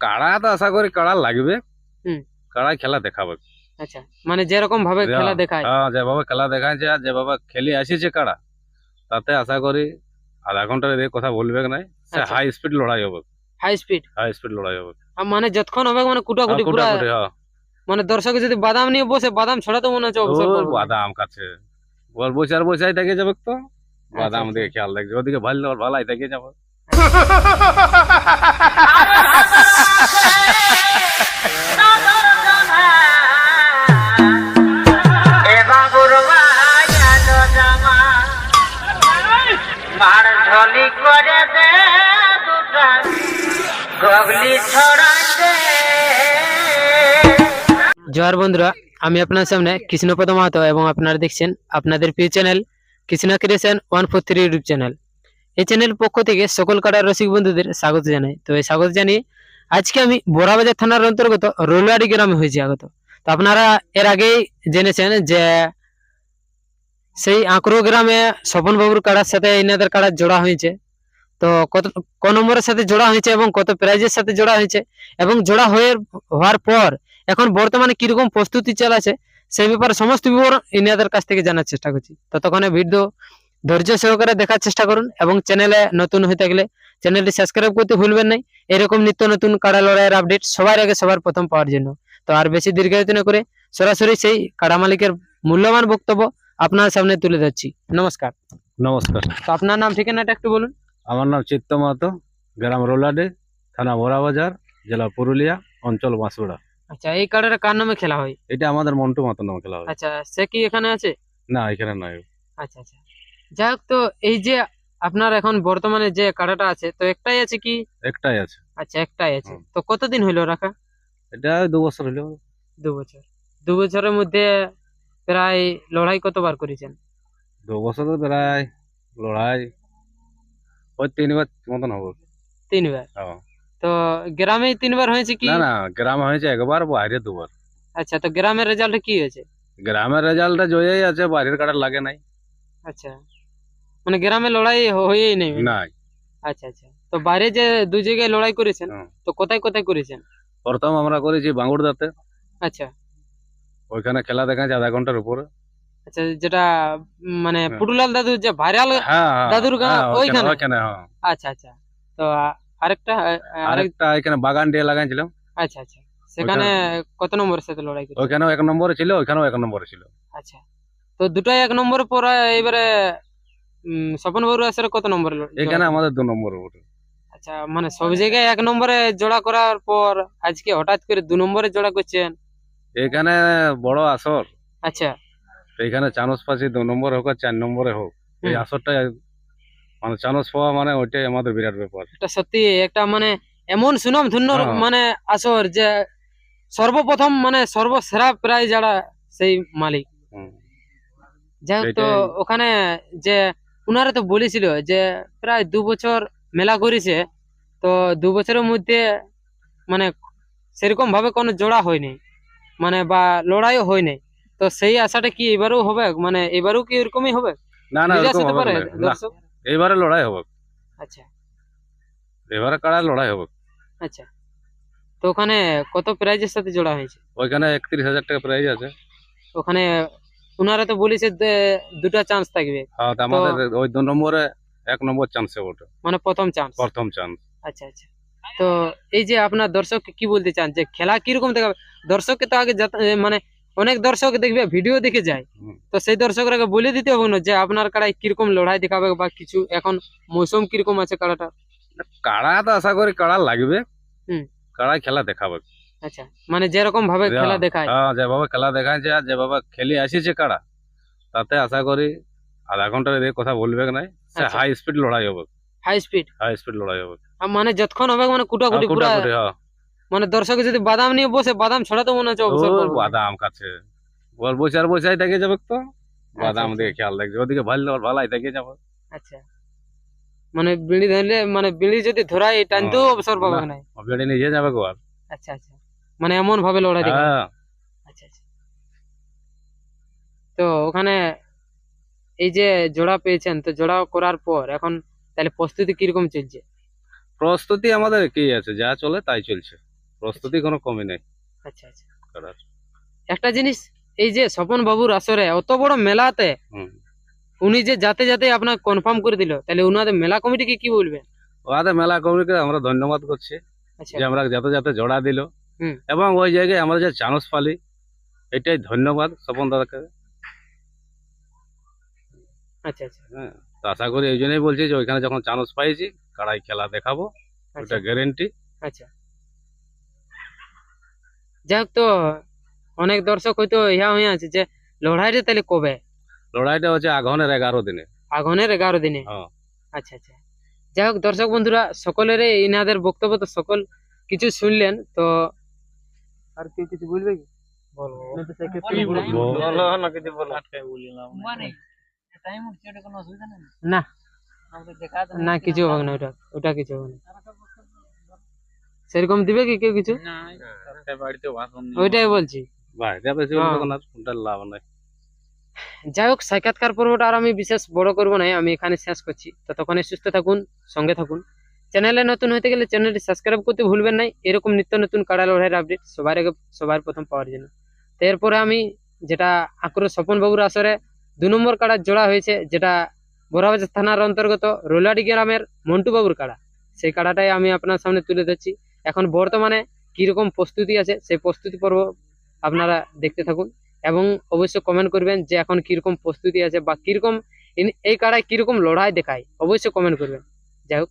কাড়া তো আশা করি কাড়া লাগবে। হুম। কাড়াই খেলা দেখাবে। আচ্ছা মানে যেরকম ভাবে খেলা দেখায়। হ্যাঁ যেভাবে খেলা আর যেভাবে খেলি আসিছে কাড়া তাতে আশা করি আধা ঘণ্টার এদিকে কথা বলবে সে আচ্ছা। হাই স্পিড লড়াই হবে। হাই স্পিড হাই স্পিড লড়াই হবে। মানে যতক্ষণ হবে মানে কুটাকুটি পুরা কুটাকুটি, হ্যাঁ। মানে দর্শক যদি বাদাম নিয়ে বসে বাদাম ছড়া তো মনে হচ্ছে অবসর বাদাম কাছে। ওর বসে আর বসে থেকে যাবে তো? বাদাম আচ্ছা। দিকে খেয়াল রাখবে। ওদিকে ভালো ভালাই থেকে যাবে। জোহার বন্ধুরা, আমি আপনার সামনে কৃষ্ণপদ মাহাতো এবং আপনারা দেখছেন আপনাদের প্রিয় channel Krishna creation one four three YouTube channel এই চ্যানেল পক্ষ থেকে সকল কাটার রসিক বন্ধুদের স্বাগত জানাই। তো এই স্বাগত জানিয়ে আজকে আমি বোরাবাজার থানার অন্তর্গত রোলারি গ্রামে হয়েছি আগত। তো আপনারা এর আগেই জেনেছেন যে সেই আঁকড়ো গ্রামে স্বপন বাবুর কাড়ার সাথে এনাদের কাড়ার জোড়া হয়েছে। তো কত, ক নম্বরের সাথে জোড়া হয়েছে এবং কত প্রাইজের সাথে জোড়া হয়েছে এবং জোড়া হয়ে, হওয়ার পর এখন বর্তমানে কীরকম প্রস্তুতি চালাচ্ছে সেই ব্যাপারে সমস্ত বিবরণ ইনাদের কাছ থেকে জানার চেষ্টা করছি। ততক্ষণে ভিডিও ধৈর্য সহকারে দেখার চেষ্টা করুন এবং চ্যানেলে নতুন হয়ে থাকলে চ্যানেলটি সাবস্ক্রাইব করতে ভুলবেন না এরকম নিত্য নতুন কাড়া লড়াইয়ের আপডেট সবার আগে সবার প্রথম পাওয়ার জন্য। তো আর বেশি দীর্ঘায়িত না করে সরাসরি সেই কাড়া মালিকের মূল্যবান বক্তব্য আপনার সামনে তুলে ধরছি। নমস্কার। নমস্কার। তো আপনার নাম ঠিকানাটা একটু বলুন। আমার নাম চিত্ত মাহাতো গ্রাম রোলাডে থানা বোরাবাজার জেলা পুরুলিয়া অঞ্চল বাঁশুড়া আচ্ছা এই কাড়াটা কার নামে খেলা হয়? এটা আমাদের মন্টু মাতো নাম খেলা হয়। আচ্ছা সে কি এখানে আছে? না এখানে নয় আচ্ছা আচ্ছা। যাই হোক তো এই যে আপনার এখন বর্তমানে যে কাটাটা আছে তো একটাই আছে কি? একটাই আছে। আচ্ছা একটাই আছে। তো কতদিন হইল রাখা? এটা দু বছর হইল। দু বছর। দু বছরের মধ্যে প্রায় লড়াই কতবার করেছেন? দু বছর প্রায় লড়াই ওই তিনবার মতন হবে। তিনবার? হ্যাঁ। তো গ্রামে তিনবার হয়েছে কি? না না গ্রামে হয়েছে একবার বাইরে দুবার। আচ্ছা তো গ্রামের রেজাল্ট কি হয়েছে? গ্রামের রেজাল্টটা জয়ই আছে বাইরের কাটার লাগে নাই। আচ্ছা। মানে গ্রামে লড়াই হয়েই নেই। নাই। আচ্ছা আচ্ছা। তো বাইরে যে দুই জায়গায় লড়াই করেছেন তো কোথায় কোথায় করেছেন? প্রথম আমরা করেছি বাঙ্গুড়দাতে আচ্ছা। ওইখানে খেলা দেখাচ্ছে আধা ঘণ্টার উপরে। আচ্ছা যেটা মানে হ্যাঁ। পুটুলাল দাদু যে ভাইরাল হ্যাঁ হ্যাঁ, দাদুর গা- হ্যাঁ, ওইখানে ওইখানে? হ্যাঁ। আচ্ছা আচ্ছা। তো আরেকটা আরেকটা এখানে বাগান দিয়ে লাগাইছিলাম। আচ্ছা আচ্ছা। সেখানে কত নম্বরের সাথে লড়াই করেছেন? ওইখানেও এক নম্বরে ছিল ওইখানেও এক নম্বরে ছিল। আচ্ছা। তো দুটাই এক নম্বরে পরে এবারে স্বপন বাবুর আসলে কত নম্বরে এখানে আমাদের দু নম্বর আচ্ছা মানে সব জায়গায় এক নম্বরে জোড়া করার পর আজকে হঠাৎ করে দু নম্বরে জোড়া করছেন? এখানে বড় আসর। আচ্ছা। এখানে চানস পাশি দু নম্বরে হোক আর চার নম্বরে হোক। এই আসরটা মানে চানস পাওয়া মানে ওইটাই আমাদের বিরাট ব্যাপার। এটা সত্যি একটা মানে এমন সুনাম ধন্য হ্যাঁ। মানে আসর যে সর্বপ্রথম মানে সর্বসেরা প্রায় যারা সেই মালিক। হুম। যাই তো ওখানে যে উনারা তো বলেছিল যে প্রায় দু বছর মেলা করেছে তো দু বছরের মধ্যে মানে সেরকম ভাবে কোনো জোড়া হয়নি মানে বা লড়াইও হয়নি। তো সেই আশাটা কি এবারেও হবে? মানে এবারেও কি এরকমই হবে? না না ফিরে এরকম আসতে হবে পারে না। না দর্শক? এইবারে লড়াই হবে। আচ্ছা। এবারে কাড়ায় লড়াই হবে? আচ্ছা। তো ওখানে কত প্রাইজের সাথে জোড়া হয়েছে? ওইখানে একত্রিশ হাজার টাকা প্রাইজ আছে। ওখানে উনারা তো বলেছে দুটা চান্স থাকবে। আর আমাদের ওই দু নম্বরে এক নম্বর চান্সে ওঠে। মানে প্রথম চান্স প্রথম চান্স আচ্ছা আচ্ছা। তো এই যে আপনার দর্শককে কি বলতে চান? যে খেলা কীরকম দেখাবে? দর্শককে তো আগে মানে অনেক দর্শক দেখবে ভিডিও দেখে যায়। তো সেই দর্শকরাকে বলে দিতে হবে না যে আপনার কাড়ায় কীরকম লড়াই দেখাবে বা কিছু এখন মৌসুম কীরকম আছে কাড়াটা কাড়া তো আশা করি কাড়া লাগবে। হুম। কাড়াই খেলা দেখাবে। আচ্ছা মানে যেরকম ভাবে খেলা দেখায়। হ্যাঁ যেভাবে খেলা দেখাচ্ছে আর যেভাবে খেলি আসিছে কাড়া তাতে আশা করি আধা ঘণ্টার এদিকে কথা বলবে নাই। সে আচ্ছা। হাই স্পিড লড়াই হবে। হাই স্পিড হাই স্পিড লড়াই হবে। মানে যতক্ষণ হবে মানে কুটাকুটি হ্যাঁ, পুরা কুটাকুটি, হ্যাঁ। মানে দর্শক যদি বাদাম নিয়ে বসে বাদাম ছড়া তো মনে হচ্ছে অবসর বাদাম কাছে। ওর বসে আর বসে থেকে যাবে তো। বাদাম আচ্ছা। দিকে খেয়াল রাখবে। ওদিকে ভালো ওর ভালাই থেকে যাবে। আচ্ছা। মানে বিড়ি ধরলে মানে বিড়ি যদি ধরাই টানতেও হ্যাঁ, অবসর পাবে না। বেড়ে নিয়ে যাবে গো আর আচ্ছা আচ্ছা। মানে এমন ভাবে লড়াই দেখাবে হ্যাঁ। আচ্ছা আচ্ছা। তো ওখানে এই যে জোড়া পেয়েছেন তো জোড়া করার পর এখন তাহলে প্রস্তুতি কীরকম চলছে? প্রস্তুতি আমাদের কি আছে যা চলে তাই চলছে। প্রস্তুতি কোনো কমই নেই। আচ্ছা আচ্ছা। একটা জিনিস এই যে স্বপন বাবুর আসরে অত বড় মেলাতে উনি যে যাতে যাতে আপনাকে কনফার্ম করে দিল তাহলে উনাদের মেলা কমিটিকে কি বলবেন ওদের মেলা কমিটিকে আমরা ধন্যবাদ করছি আচ্ছা। যে আমরা যাতে যাতে জোড়া দিল। এবং ওই জায়গায় আমরা যে চানস পালি এটাই ধন্যবাদ স্বপন দাদাকে। আচ্ছা আচ্ছা। হ্যাঁ তো আশা করি এই জন্যই বলছি যে ওইখানে যখন চানস পাইছি কাড়াই খেলা দেখাবো আচ্ছা। ওটা গ্যারেন্টি আচ্ছা। যাই হোক তো অনেক দর্শক হয়তো ইহা হয়ে আছে যে লড়াইটা তাহলে কবে? লড়াইটা হচ্ছে আঘনের এগারো দিনে। আঘনের এগারো দিনে? হ্যাঁ। আচ্ছা আচ্ছা। যাই হোক দর্শক বন্ধুরা সকলের ইনাদের বক্তব্য তো সকল কিছু শুনলেন তো আর কেউ কিছু বলবে কি? না না কিছু হবে না ওটা ওটা কিছু হবে না। সেরকম দিবে কি কেউ কিছু? ওইটাই বলছি। বাড়িতে বেশি হ্যাঁ। নাই। যাই হোক সাক্ষাৎকার পর্বটা আর আমি বিশেষ বড় করব না আমি এখানে শেষ করছি। ততক্ষণে সুস্থ থাকুন সঙ্গে থাকুন। চ্যানেলে নতুন হতে গেলে চ্যানেলটি সাবস্ক্রাইব করতে ভুলবেন না এরকম নিত্য নতুন কাড়া লড়াইয়ের আপডেট সবার আগে, সবার প্রথম পাওয়ার জন্য। তো এরপরে আমি যেটা আক্রোশ স্বপন বাবুর আসরে দু নম্বর কাড়া জোড়া হয়েছে, যেটা বোরাবাজার থানার অন্তর্গত রোলাডি গ্রামের মন্টু বাবুর কাড়া। সেই কাড়াটাই আমি আপনার সামনে তুলে ধরছি। এখন বর্তমানে কীরকম প্রস্তুতি আছে, সেই প্রস্তুতি পর্ব আপনারা দেখতে থাকুন এবং অবশ্যই কমেন্ট করবেন যে এখন কীরকম প্রস্তুতি আছে বা কীরকম এই কাড়ায় কীরকম লড়াই দেখায়। অবশ্যই কমেন্ট করবেন। যাই হোক।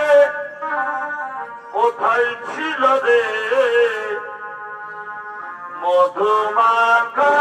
কোথায় ছিল রে। মধুমাখা